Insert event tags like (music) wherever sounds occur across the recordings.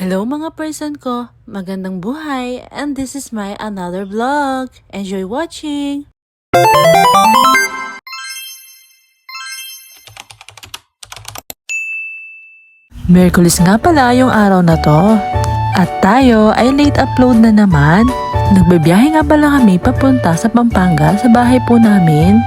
Hello mga person ko, magandang buhay, and this is my another vlog. Enjoy watching! Merkulis nga pala yung araw na to. At tayo ay late upload na naman. Nagbabiyahe nga pala kami papunta sa Pampanga sa bahay po namin.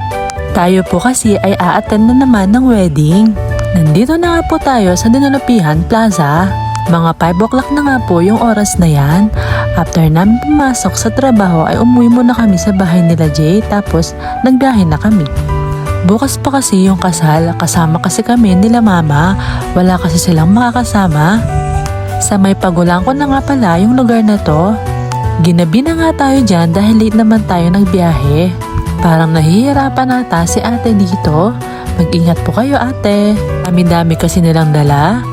Tayo po kasi ay a-attend na naman ng wedding. Nandito na nga po tayo sa Dinulapihan Plaza. Mga 5 o'clock na nga po yung oras na yan. After namin pumasok sa trabaho ay umuwi muna kami sa bahay nila Jay tapos nagbiyahe na kami. Bukas pa kasi yung kasal, kasama kasi kami nila mama. Wala kasi silang makakasama. Sa may pagulang ko na nga pala yung lugar na to. Ginabi na nga tayo dyan dahil late naman tayo nagbiyahe. Parang nahihirapan nata si ate dito. Mag-ingat po kayo ate. Dami-dami kasi nilang dala.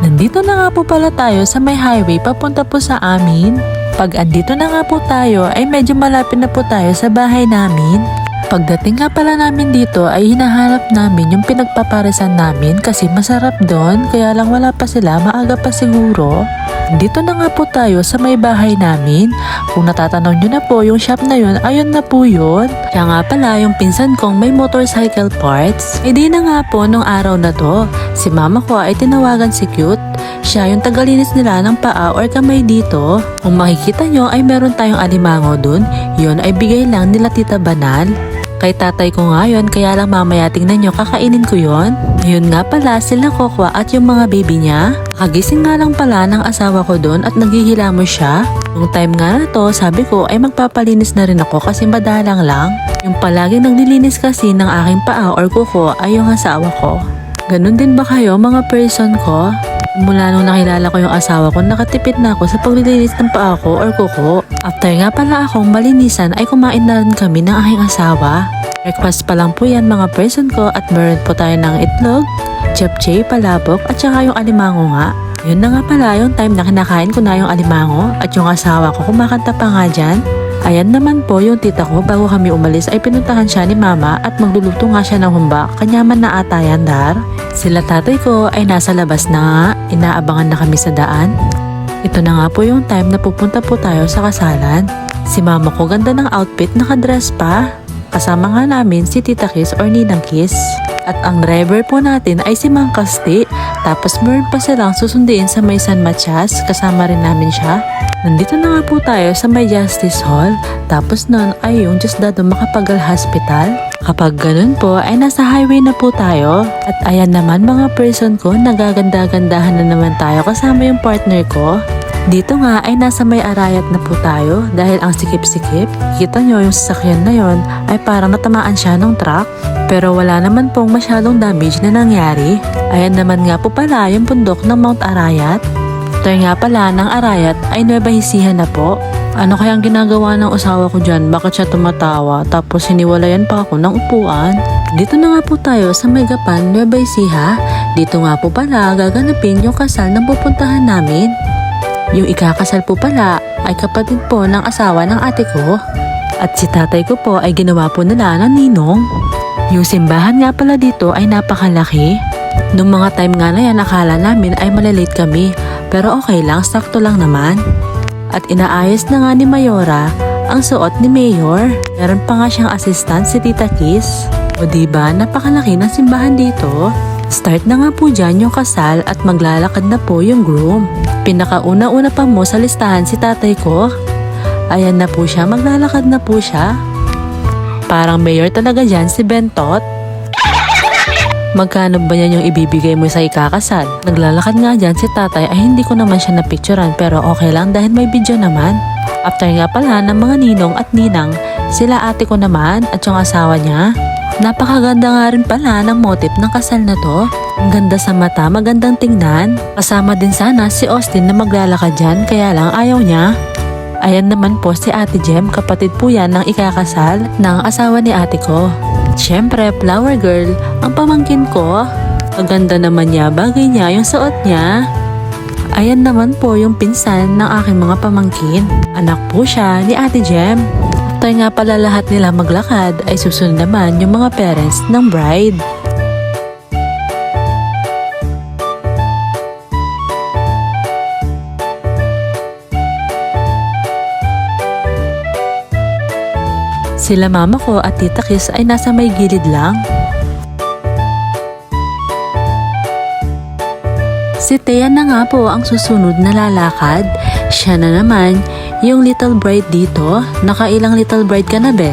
Nandito na nga po pala tayo sa may highway papunta po sa amin. Pag andito na nga po tayo ay medyo malapit na po tayo sa bahay namin. Pagdating nga pala namin dito ay hinahanap namin yung pinagpaparisan namin kasi masarap doon kaya lang wala pa sila maaga pa siguro. Dito na nga po tayo sa may bahay namin. Kung natatanaw nyo na po yung shop na yun, ayun na po yun. Kaya nga pala yung pinsan kong may motorcycle parts. Eh di na nga po nung araw na to, si mama ko ay tinawagan si Cute. Siya yung tagalinis nila ng paa or kamay dito. Kung makikita nyo ay meron tayong alimango dun. Yun ay bigay lang nila tita Banal. Kay tatay ko nga yun, kaya lang mamaya tingnan nyo, kakainin ko yon. Yun nga pala, sila Kokwa at yung mga baby niya. Kagising nga lang pala ng asawa ko doon at naghihilamos siya. Nung time nga na to, sabi ko ay magpapalinis na rin ako kasi madalang lang. Yung palaging naglilinis kasi ng aking paa or kuko ay yung asawa ko. Ganon din ba kayo mga person ko? Mula nung nakilala ko yung asawa ko, nakatipid na ako sa paglilinis ng paa ko or kuko. After nga pala akong malinisan ay kumain na rin kami ng aking asawa. Breakfast pa lang po yan mga person ko at meron po tayo ng itlog, japchae, palabok at saka yung alimango nga. Yun na nga pala yung time na kinakain ko na yung alimango at yung asawa ko kumakanta pa nga dyan. Ayan naman po yung tita ko bago kami umalis ay pinuntahan siya ni mama at magluluto nga siya ng humbak. Kanyaman na ata yan dar. Sila tatay ko ay nasa labas na nga, inaabangan na kami sa daan. Ito na nga po yung time na pupunta po tayo sa kasalan. Si mama ko ganda ng outfit, nakadress pa. Kasama nga namin si Tita Kiss or Ninang Kiss. At ang driver po natin ay si Mang Kasti. Tapos meron pa silang susundiin sa may San Matias, kasama rin namin siya. Nandito na nga po tayo sa may Justice Hall. Tapos nun ay yung Diosdado Makapagal Hospital. Kapag ganun po ay nasa highway na po tayo. At ayan naman mga person ko, nagaganda-gandahan na naman tayo kasama yung partner ko. Dito nga ay nasa may arayat na po tayo dahil ang sikip-sikip. Kita nyo yung sasakyan na yon ay parang natamaan siya ng truck. Pero wala naman pong masyadong damage na nangyari. Ayan naman nga po pala yung bundok ng Mount Arayat. After nga pala ng Arayat ay Nueva Ecija na po. Ano kayang ginagawa ng asawa ko dyan? Bakit siya tumatawa? Tapos hiniwalayan pa ako ng upuan. Dito na nga po tayo sa Megapan, Nueva Ecija. Dito nga po pala gaganapin yung kasal ng pupuntahan namin. Yung ikakasal po pala ay kapatid po ng asawa ng ate ko. At si tatay ko po ay ginawa po nila ng ninong. Yung simbahan nga pala dito ay napakalaki. Nung mga time nga na yan, akala namin ay malalate kami. Pero okay lang, sakto lang naman. At inaayos na nga ni Mayora ang suot ni Mayor. Meron pa nga siyang assistant si Tita Kiss. O diba, napakalaki ng simbahan dito. Start na nga po dyan yung kasal at maglalakad na po yung groom. Pinakauna-una pa mo sa listahan si tatay ko. Ayan na po siya, maglalakad na po siya. Parang mayor talaga dyan si Bentot. Magkano ba yan yung ibibigay mo sa ikakasal? Naglalakad nga dyan si tatay ay hindi ko naman siya napicturan pero okay lang dahil may video naman. After nga pala ng mga ninong at ninang, sila ate ko naman at yung asawa niya. Napakaganda nga rin pala ng motif ng kasal na to. Ang ganda sa mata, magandang tingnan. Kasama din sana si Austin na maglalakad dyan kaya lang ayaw niya. Ayan naman po si Ate Jem, kapatid po yan ng ikakasal ng asawa ni ate ko. Siyempre, flower girl, ang pamangkin ko. Ang ganda naman niya, bagay niya yung suot niya. Ayan naman po yung pinsan ng aking mga pamangkin. Anak po siya ni Ate Jem. Tayo nga pala lahat nila maglakad ay susunod naman yung mga parents ng bride. Sila mama ko at tita Kiss ay nasa may gilid lang. Si Thea na nga po ang susunod na lalakad. Siya na naman yung little bride dito. Nakailang little bride ka na be?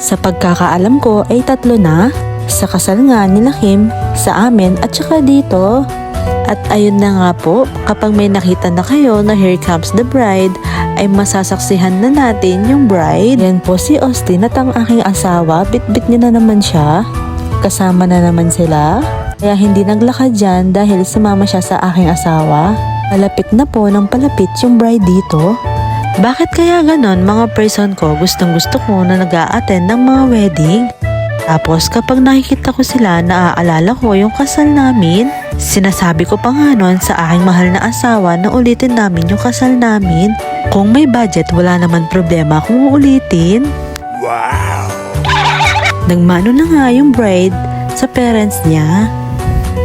Sa pagkakaalam ko ay tatlo na. Sa kasal nga nila Kim, sa amin at saka dito. At ayun na nga po, kapag may nakita na kayo na here comes the bride, ay masasaksihan na natin yung bride. Yan po si Austin at ang aking asawa, bit-bit niya na naman siya. Kasama na naman sila. Kaya hindi naglakad dyan dahil sumama siya sa aking asawa. Palapit na po ng palapit yung bride dito. Bakit kaya ganon mga person ko gustong gusto ko na nag attend ng mga wedding? Tapos kapag nakikita ko sila, naaalala ko yung kasal namin. Sinasabi ko pa nga nun sa aking mahal na asawa na ulitin namin yung kasal namin. Kung may budget, wala naman problema kung uulitin. Nagmano na nga yung bride sa parents niya.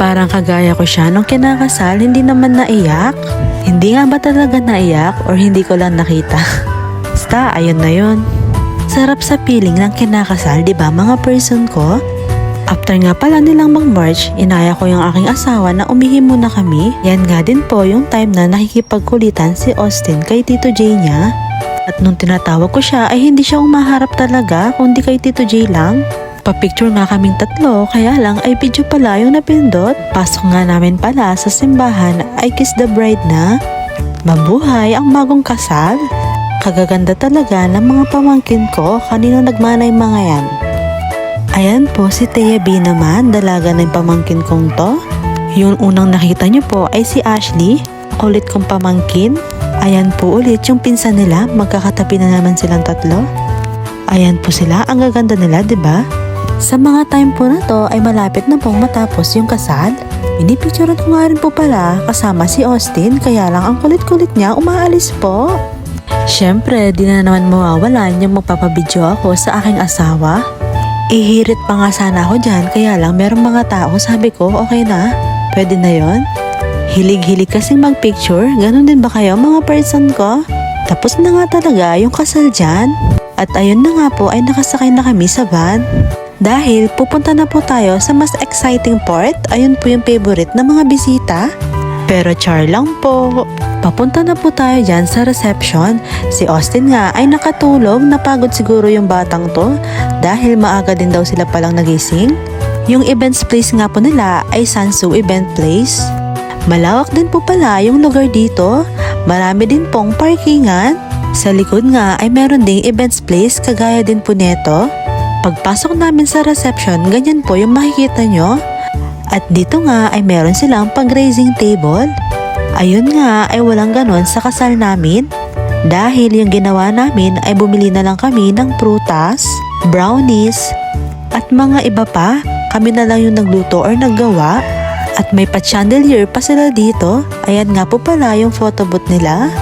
Parang kagaya ko siya nung kinakasal, hindi naman naiyak. Hindi nga ba talaga naiyak or hindi ko lang nakita? (laughs) Basta, ayun na yun. Sarap sa feeling ng kinakasal, di ba mga person ko? After nga pala nilang mag-march, inaya ko yung aking asawa na umihi muna kami. Yan nga din po yung time na nakikipagkulitan si Austin kay Tito J niya. At nung tinatawag ko siya ay hindi siya umaharap talaga kundi kay Tito J lang. Papicture nga kaming tatlo kaya lang ay video pala yung napindot. Pasok nga namin pala sa simbahan ay kiss the bride na. Mabuhay ang bagong kasal. Kagaganda talaga ng mga pamangkin ko kanino nagmanay mga yan. Ayan po si Thea B naman, dalaga ng pamangkin kong to. Yung unang nakita niyo po ay si Ashley, kulit kong pamangkin. Ayan po ulit yung pinsan nila, magkakatabi na naman silang tatlo. Ayan po sila, ang gaganda nila, 'di ba? Sa mga time po na to ay malapit na pong matapos yung kasal. Pinipicturean ko nga rin po pala kasama si Austin kaya lang ang kulit-kulit niya umaalis po. Siyempre, di na naman mawawalan yung magpapabidyo ako sa aking asawa. Ihirit pa nga sana ako dyan kaya lang merong mga tao sabi ko okay na, pwede na yon. Hilig-hilig kasing magpicture, ganun din ba kayo mga person ko? Tapos na nga talaga yung kasal dyan. At ayun na nga po ay nakasakay na kami sa van. Dahil pupunta na po tayo sa mas exciting part, ayun po yung favorite ng mga bisita. Pero char lang po. Papunta na po tayo dyan sa reception. Si Austin nga ay nakatulog, napagod siguro yung batang to dahil maaga din daw sila palang nagising. Yung events place nga po nila ay Sansu Event Place. Malawak din po pala yung lugar dito. Marami din pong parkingan. Sa likod nga ay meron ding events place kagaya din po neto. Pagpasok namin sa reception, ganyan po yung makikita nyo. At dito nga ay meron silang pag-raising table. Ayun nga ay walang ganon sa kasal namin. Dahil yung ginawa namin ay bumili na lang kami ng prutas, brownies, at mga iba pa. Kami na lang yung nagluto or naggawa. At may pa-chandelier pa sila dito. Ayan nga po pala yung photo booth nila.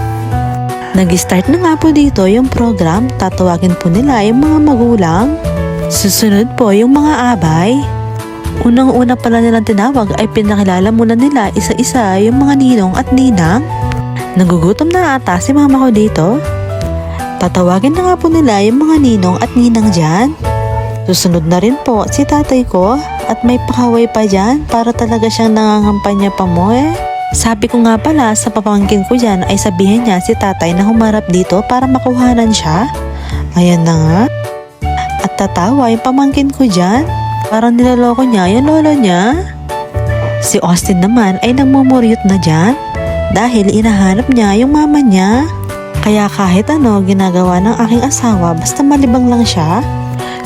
Nag-start na nga po dito yung program. Tatawagin po nila yung mga magulang. Susunod po yung mga abay. Unang-una pala nilang tinawag ay pinakilala muna nila isa-isa yung mga ninong at ninang. Nagugutom na ata si mama ko dito. Tatawagin na nga po nila yung mga ninong at ninang dyan. Susunod na rin po si tatay ko at may pakaway pa dyan para talaga siyang nangangampanya pa mo eh. Sabi ko nga pala sa papangkin ko dyan ay sabihin niya si tatay na humarap dito para makuhanan siya. Ayan na nga. At tatawa yung pamangkin ko dyan. Parang nilaloko niya yung lolo niya. Si Austin naman ay nagmumuryot na dyan dahil inahanap niya yung mama niya. Kaya kahit ano ginagawa ng aking asawa basta malibang lang siya.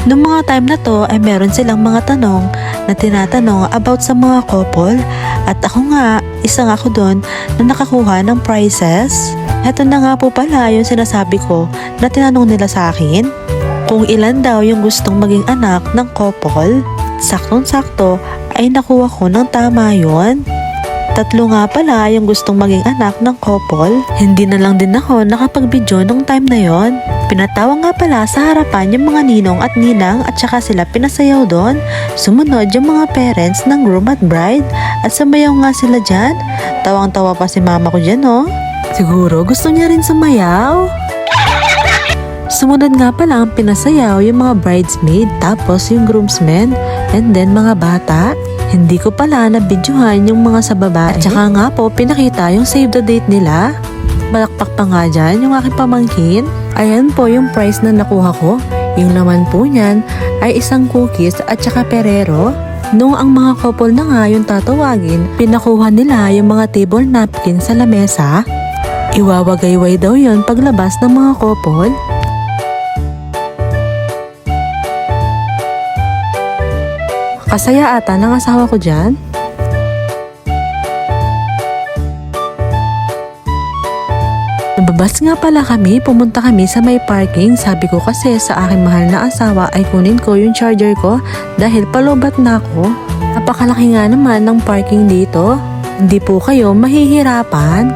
Noong mga time na to ay meron silang mga tanong na tinatanong about sa mga couple at ako nga, isa nga ako doon na nakakuha ng prizes. Heto na nga po pala yung sinasabi ko na tinanong nila sa akin kung ilan daw yung gustong maging anak ng couple. Saktong-sakto ay nakuha ko ng tama yon. Tatlo nga pala yung gustong maging anak ng couple. Hindi na lang din ako nakapag-video nung time na yon. Pinatawa nga pala sa harapan yung mga ninong at ninang at saka sila pinasayaw doon. Sumunod yung mga parents ng groom at bride at sumayaw nga sila dyan. Tawang-tawa pa si mama ko dyan oh. Siguro gusto niya rin sumayaw. Sumunod nga pala ang pinasayaw yung mga bridesmaid tapos yung groomsmen and then mga bata. Hindi ko pala nabidyohan yung mga sa babae. At saka nga po pinakita yung save the date nila. Balakpak pa nga dyan yung aking pamangkin. Ayan po yung price na nakuha ko. Yung laman po niyan ay isang cookies at saka perero. Nung ang mga couple na nga yung tatawagin, pinakuha nila yung mga table napkin sa lamesa. Iwawagayway daw yon paglabas ng mga couple. Kasaya ata ng asawa ko dyan. Nababas nga pala kami, pumunta kami sa may parking. Sabi ko kasi sa aking mahal na asawa ay kunin ko yung charger ko dahil palubat na ako. Napakalaki nga naman ng parking dito. Hindi po kayo mahihirapan.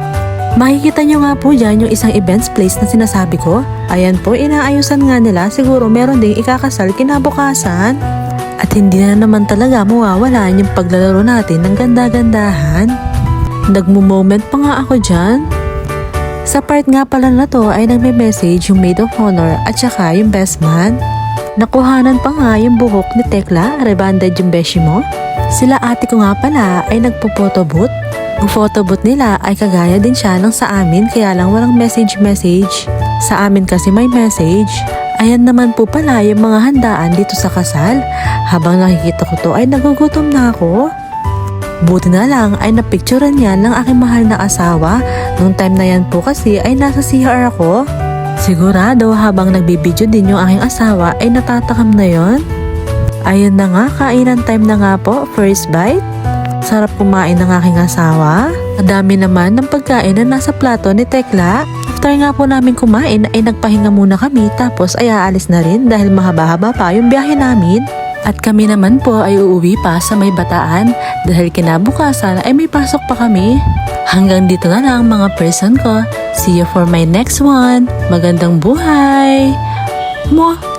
Makikita nyo nga po dyan yung isang events place na sinasabi ko. Ayan po, inaayusan nga nila. Siguro meron ding ikakasal kinabukasan. At hindi na naman talaga mawawalan yung paglalaro natin ng ganda-gandahan. Nagmo-moment pa nga ako dyan. Sa part nga pala na to ay nagme-message yung maid of honor at saka yung best man. Nakuhanan pa nga yung buhok ni Tekla, rebanded yung beshi mo. Sila ate ko nga pala ay nagpo-photobooth. Ang photobooth nila ay kagaya din siya ng sa amin kaya lang walang message-message. Sa amin kasi may message. Ayan naman po pala yung mga handaan dito sa kasal. Habang nakikita ko to ay nagugutom na ako. Buti na lang ay napicturean yan ng aking mahal na asawa. Nung time na yan po kasi ay nasa CR ako. Sigurado habang nagbibideo din yung aking asawa ay natatakam na yon. Ayun na nga, kainan time na nga po, first bite. Sarap kumain ng aking asawa. Madami naman ng pagkain na nasa plato ni Tekla. After nga po namin kumain ay nagpahinga muna kami tapos ay aalis na rin dahil mahaba-haba pa yung biyahe namin. At kami naman po ay uuwi pa sa may bataan dahil kinabukasan ay may pasok pa kami. Hanggang dito na lang mga person ko. See you for my next one. Magandang buhay! Mo!